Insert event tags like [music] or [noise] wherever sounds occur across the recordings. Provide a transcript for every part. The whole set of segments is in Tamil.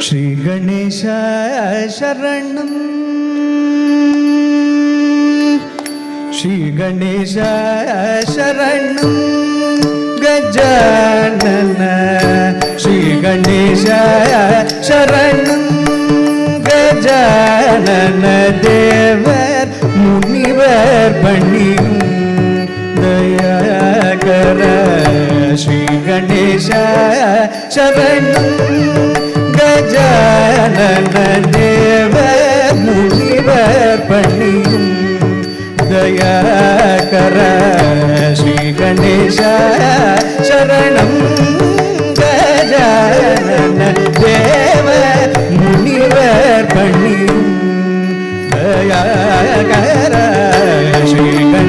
ശ്രീ ഗണേശ ശരണം. ശ്രീ ഗണേശ ശരണം. ഗജാനന. ശ്രീ ഗണേശ ശരണം. கண்ணன தேவர் முனிவர் பண்ணியும் தயாகர ஸ்ரீ கணேச சரணம். கஜானன தேவர் முனிவர் பண்ணியும் தயாகர ஸ்ரீ கணேச சரணம். கஜானன தேவர் முனிவர் பண்ணியும் Shri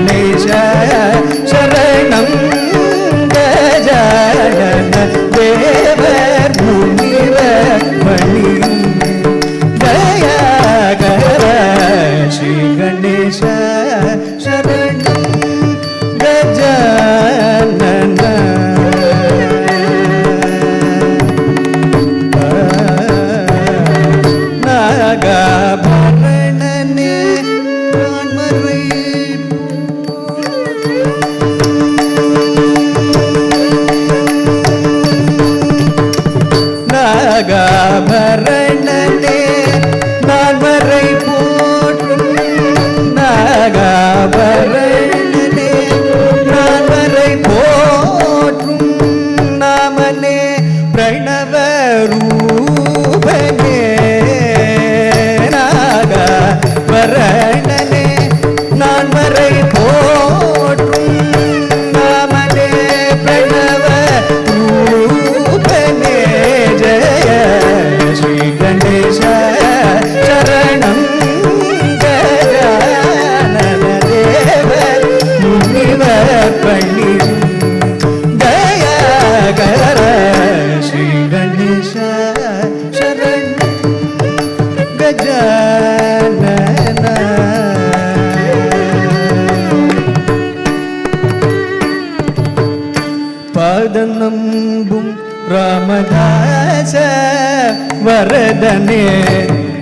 ഭൂതഗണനേ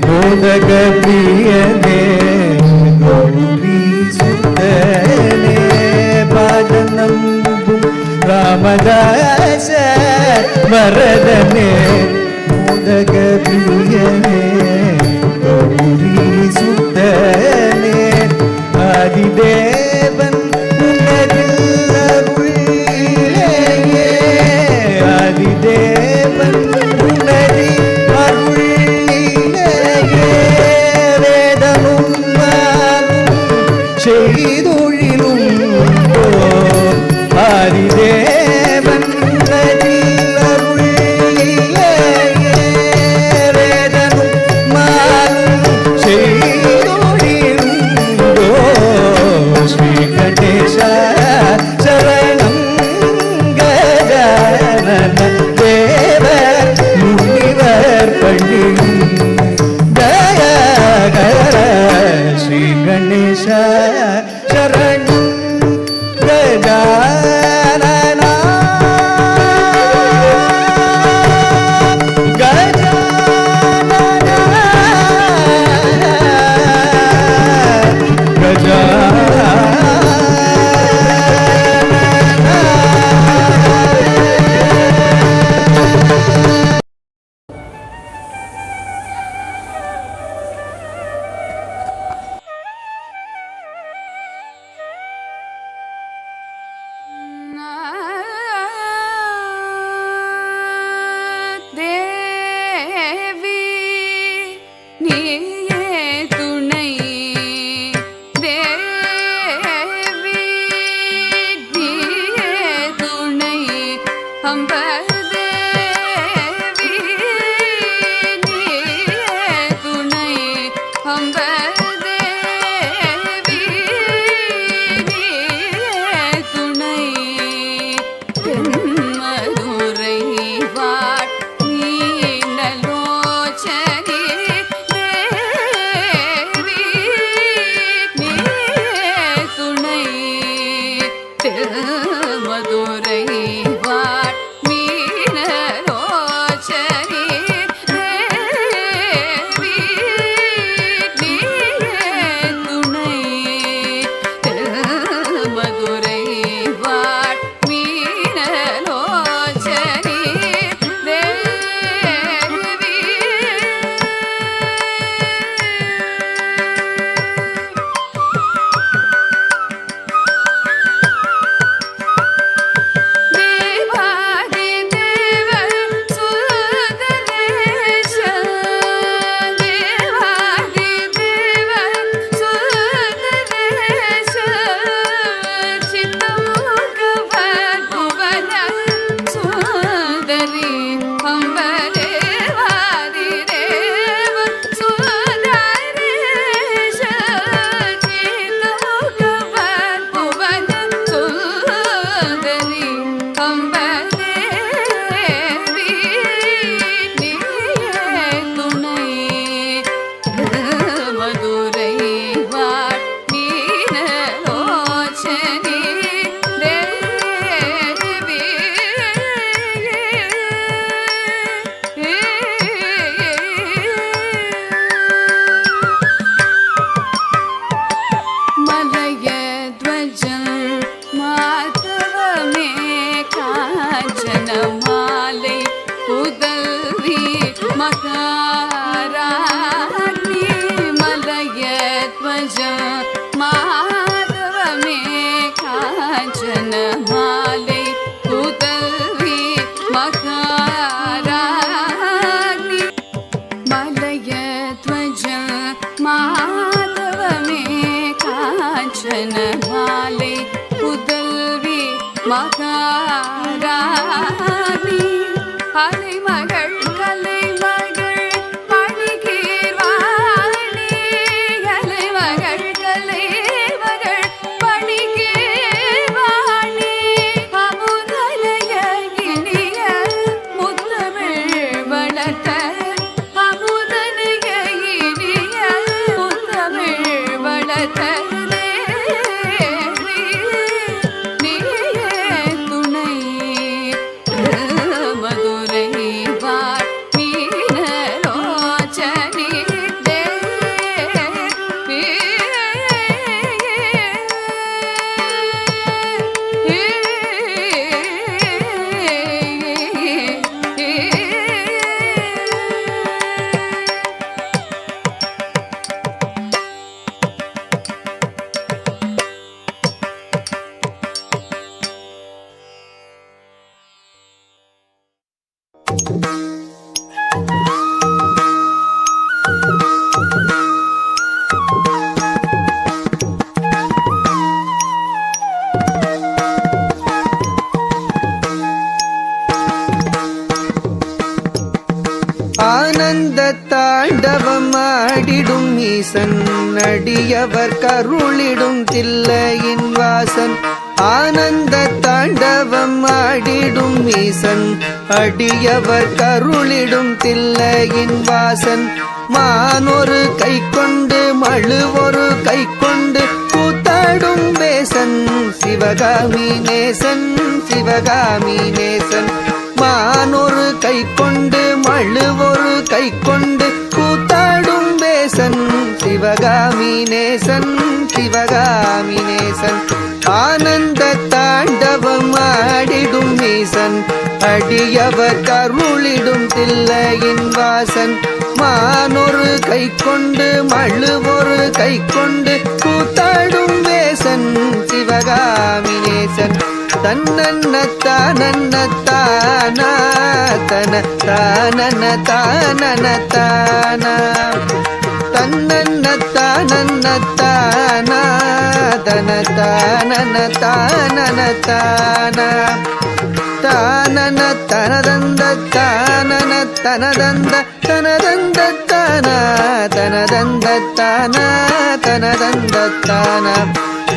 ഭൂതഗീയനേ ഗൗരീസുതനേ ഭജനമ്പും രാമദാസ വരദനേ ഭൂതഗീയനേ ഗൗരീസുതനേ ആദിദേ அருளிடும் தில்லையின் வாசன் ஆனந்த தாண்டவம் ஆடிடும் ஈசன் அடியவர் கருளிடும் தில்லையின் வாசன். மானொரு கை கொண்டு மழுவொரு கை கொண்டு கூத்தாடும் வேசன் சிவகாமி நேசன் சிவகாமி நேசன் மானொரு கை கொண்டு மழுவொரு கை கொண்டு கூத்தாடும் வேசன் சிவகாமி நேசன் சிவகாமி நேசன் ஆனந்த தாண்டவம் ஆடிடும் நீசன் அடியவர் கருளிடும் தில்லையின் வாசன் மானொரு கை கொண்டு மழுவொரு கை கொண்டு கூத்தாடும் வேசன் சிவகாமி நேசன் தன்னன்ன தானன்ன தன தானன தானன தான தன தானன தானன தானன தனதந்த தானன தனதந்த தனதந்த தானா தனதந்த தானா தனதந்த தானா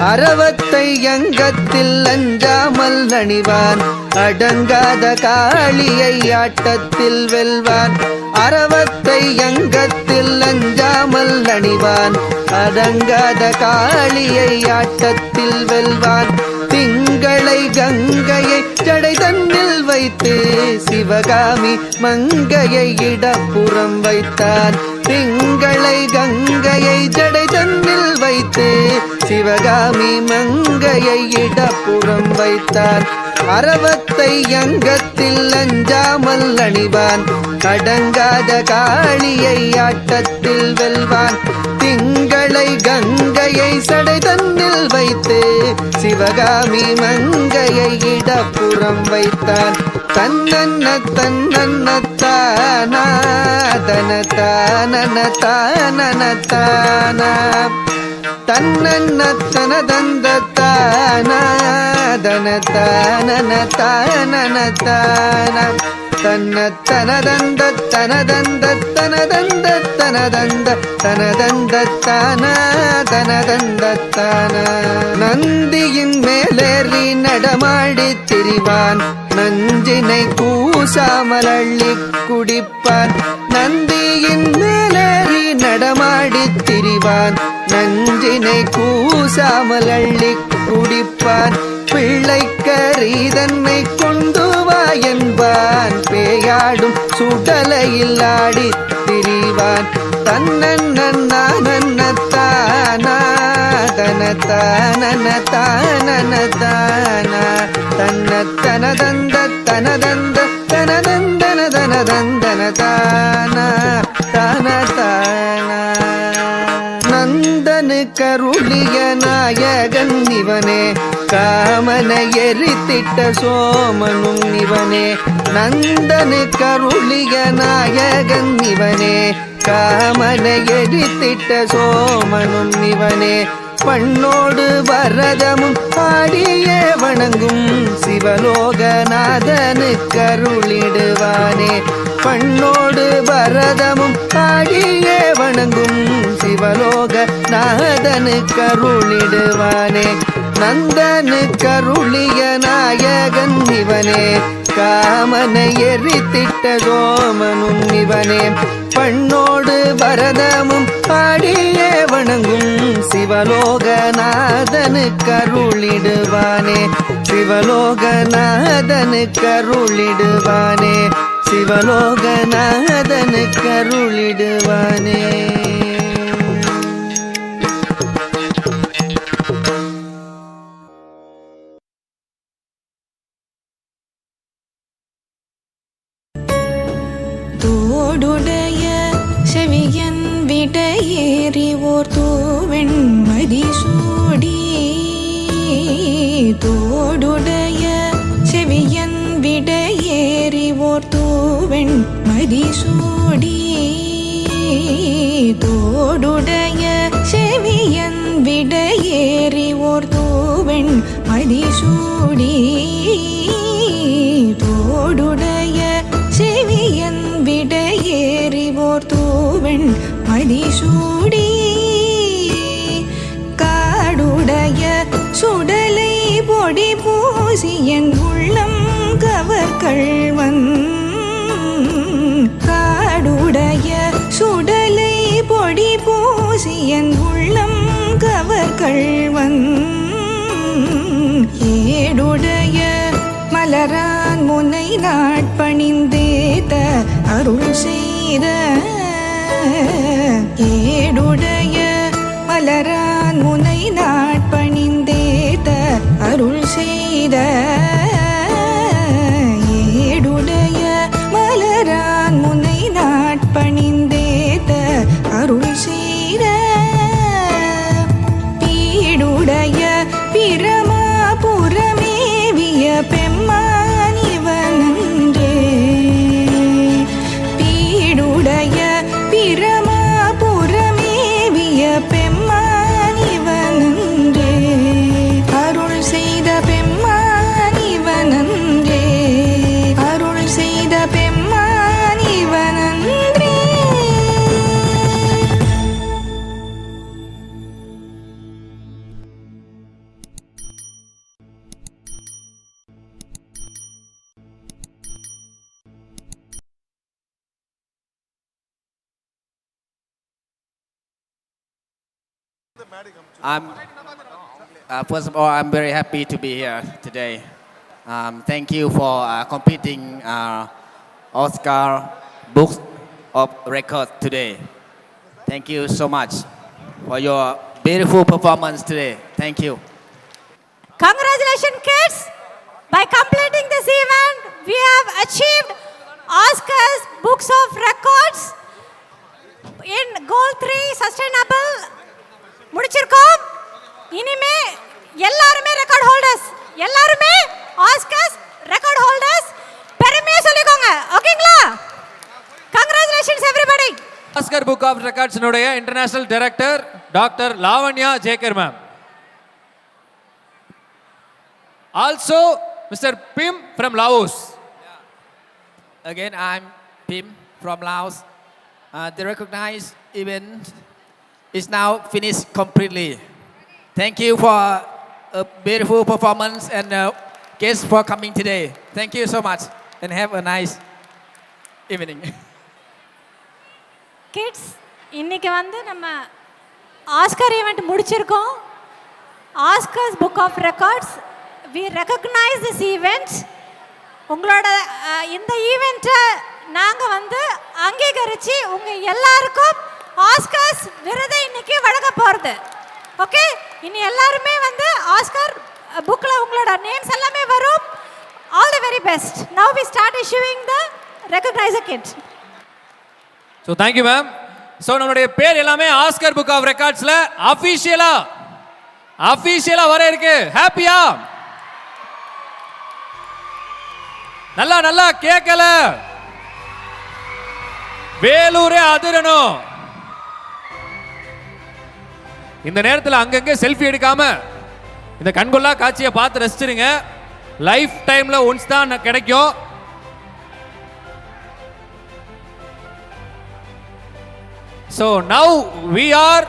அறவத்தை அங்கத்தில் அஞ்சாமல் நணிவான். அடங்காத காளியை ஆட்டத்தில் வெல்வான். அறவத்தை அங்கத்தில் அஞ்சாமல் அணிவான் அடங்காத காளியை ஆட்டத்தில் வெல்வான். திங்களை கங்கையை ஜடை தன்னில் வைத்து சிவகாமி மங்கையை இடப்புறம் வைத்தான். திங்களை கங்கையை ஜடை தன்னில் வைத்து சிவகாமி மங்கையை இடப்புறம் வைத்தான். அறவத்தை அங்கத்தில் அஞ்சாமல் அணிவான். அடங்காத காளியை ஆட்டத்தில் வெல்வான். திங்களை கங்கையை சடை தன்னில் வைத்து சிவகாமி மங்கையை இடப்புறம் வைத்தான். தன்னன்ன தன்னன்ன தானா தன தானன தானன தானா. தன்னன்ன தனதந்த தானா தன தானன தானன தானா தன்ன தனதந்த தனதந்த தனதந்த தனதந்த தனதந்த தானா தனதந்த தானா நந்தியின் மேலேறி நடமாடி திரிவான். நஞ்சினை கூசாமல் அள்ளி குடிப்பான். நந்தியின் மேலேறி நடமாடி திரிவான். நஞ்சினை கூசாமல் அள்ளி குடிப்பான் பிள்ளைக்கறி தன்னை கொண்டு வா என்பான் பேயாடும் சுடலையில் ஆடி திரிவான் தன்னன்ன தானா தன தானன தானன தானா தன்ன தனதந்த தனதந்த தனதந்தன தனதந்தன கருளிய நாயகன் இவனே. காமனை எரித்திட்ட சோமனும் இவனே. நந்தனு கருளிய நாயகன் இவனே. காமனை எரித்திட்ட சோமனும் இவனே. பண்ணோடு வரதமும் பாடியே வணங்கும் சிவலோகநாதனு கருளிடுவானே பண்ணோடு பரதமும் ஆடியே வணங்கும் சிவலோக நாதனு கருளிடுவானே நந்தனு கருளிய நாயகன் இவனே. காமனை எரித்திட்ட சோமனும் இவனே. பண்ணோடு பரதமும் ஆடியே வணங்கும் சிவலோகநாதனு கருளிடுவானே சிவலோகநாதனு கருளிடுவானே சிவலோகநாதனு கருளிடுவானே. தோடுடைய செவியன் விடையேறி ஓர் தூவெண் மதிசூடி தோடுடைய செவியன் விடையேறி ஓர் தூவெண் மதிசூடி காடுடைய சுடலை பொடி பூசி என் உள்ளம் கவர்கள்வன் காடுடைய சுடலை பொடி பூசி என் உள்ளம் கவர்கள் மலரான் முனை நாட்பணிந்தேத்த அருள் செய்த ஏடுடைய மலரான் முனை நாட்பணிந்தேத்த அருள் செய்த Uh, first of all, I'm very happy to be here today. Um, thank you for uh, completing uh, Oscar Books of Record today. Thank you so much for your beautiful performance today. Thank you. Congratulations, kids! By completing this event, we have achieved Oscars Books of Records in Goal 3 Oscar book of ரெக்கார்ட்ஸினுடைய international director doctor Lavanya Jaeger ma'am also mister Pim from Laos Again, I'm Pim from Laos. Uh, the recognized event is now finished completely. Thank you for a beautiful performance and uh, guests for coming today. Thank you so much and have a nice evening. [laughs] Kids இன்னைக்கு வந்து நம்ம ஆஸ்கர் ஈவெண்ட் முடிச்சிருக்கோம். Oscars book of records we recognise this event உங்களோட இந்த ஈவெண்ட்டை நாங்கள் வந்து அங்கீகரித்து உங்கள் எல்லாருக்கும் ஆஸ்கர்ஸ் விருதை இன்னைக்கு வழங்க போகிறது ஓகே இனி எல்லாருமே வந்து ஆஸ்கர் புக்கில் உங்களோட நேம்ஸ் எல்லாமே வரும். All the very best now we start issuing the recogniser kit so thank you ma'am so நம்மளுடைய பேர் எல்லாமே ஆஸ்கர் புக் ஆஃப் ரெக்கார்ட்ஸில் அஃபீஷியலாக அஃபீஷியலாக வர இருக்கு. ஹாப்பியா நல்லா நல்லா கேட்கல. வேலூரே அதிரணும். இந்த நேரத்தில் அங்கங்கே செல்ஃபி எடுக்காம இந்த கண்கொள்ளா காட்சியை பார்த்து ரசிச்சிருங்க. லைஃப் டைமில் ஒன்ஸ் தான் கிடைக்கும். So now we are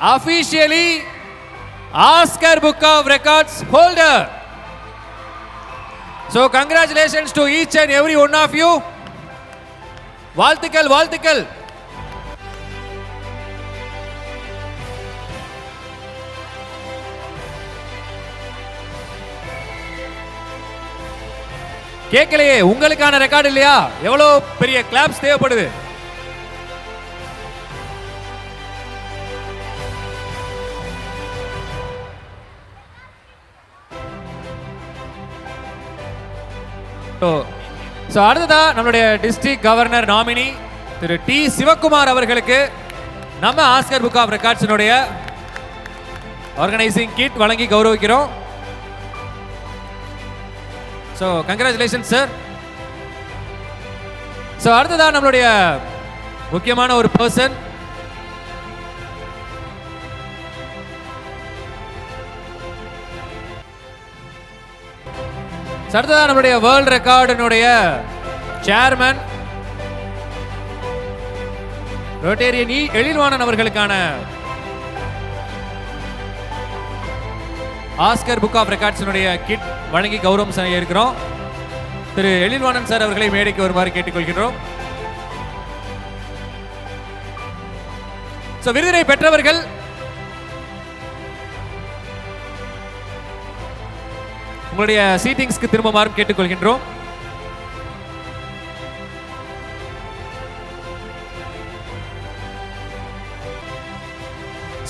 officially Oscar Book of Records holder. So congratulations to each and every one of you. வாழ்த்துக்கள் வாழ்த்துக்கள் கேட்கலையே உங்களுக்கான ரெக்கார்டு இல்லையா எவ்வளோ பெரிய கிளாப்ஸ் தேவைப்படுது ஸோ ஸோ அடுத்ததா நம்மளுடைய டிஸ்ட்ரிக்ட் கவர்னர் நாமினி திரு டி சிவகுமார் அவர்களுக்கு நம்ம ஆஸ்கர் புக் ஆஃப் ரெக்கார்ட்ஸினுடைய ஆர்கனைசிங் கிட் வழங்கி கௌரவிக்கிறோம். ஸோ கங்க்ராச்சுலேஷன் சார் ஸோ அடுத்ததா நம்மளுடைய முக்கியமான ஒரு பர்சன் அடுத்ததா நம்மளுடைய வேர்ல்ட் ரெக்கார்டினுடைய சேர்மன் ரொட்டேரியன் இ. எழில்வாணன் அவர்களுக்கான ஆஸ்கர் புக் ஆஃப் ரெக்கார்ட்ஸினுடைய கிட் வழங்கி கௌரவம் செய்ய இருக்கிறோம். திரு எழில்வாணன் சார் அவர்களை மேடைக்கு வருமாறு கேட்டுக்கொள்கின்றோம். ஸோ விருதினை பெற்றவர்கள் உங்களுடைய சீட்டிங்ஸ்க்கு திரும்பமாறும் கேட்டுக்கொள்கின்றோம்.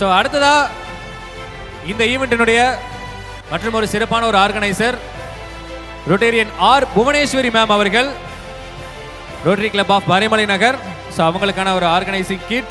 ஸோ அடுத்ததா இந்த ஈவெண்ட்டினுடைய மற்றும் ஒரு சிறப்பான ஒரு organiser Rotarian R Bhuvaneswari ma'am அவர்கள் Rotary club of Maraimalai Nagar. So அவங்களுக்கான ஒரு ஆர்கனைசிங் கிட்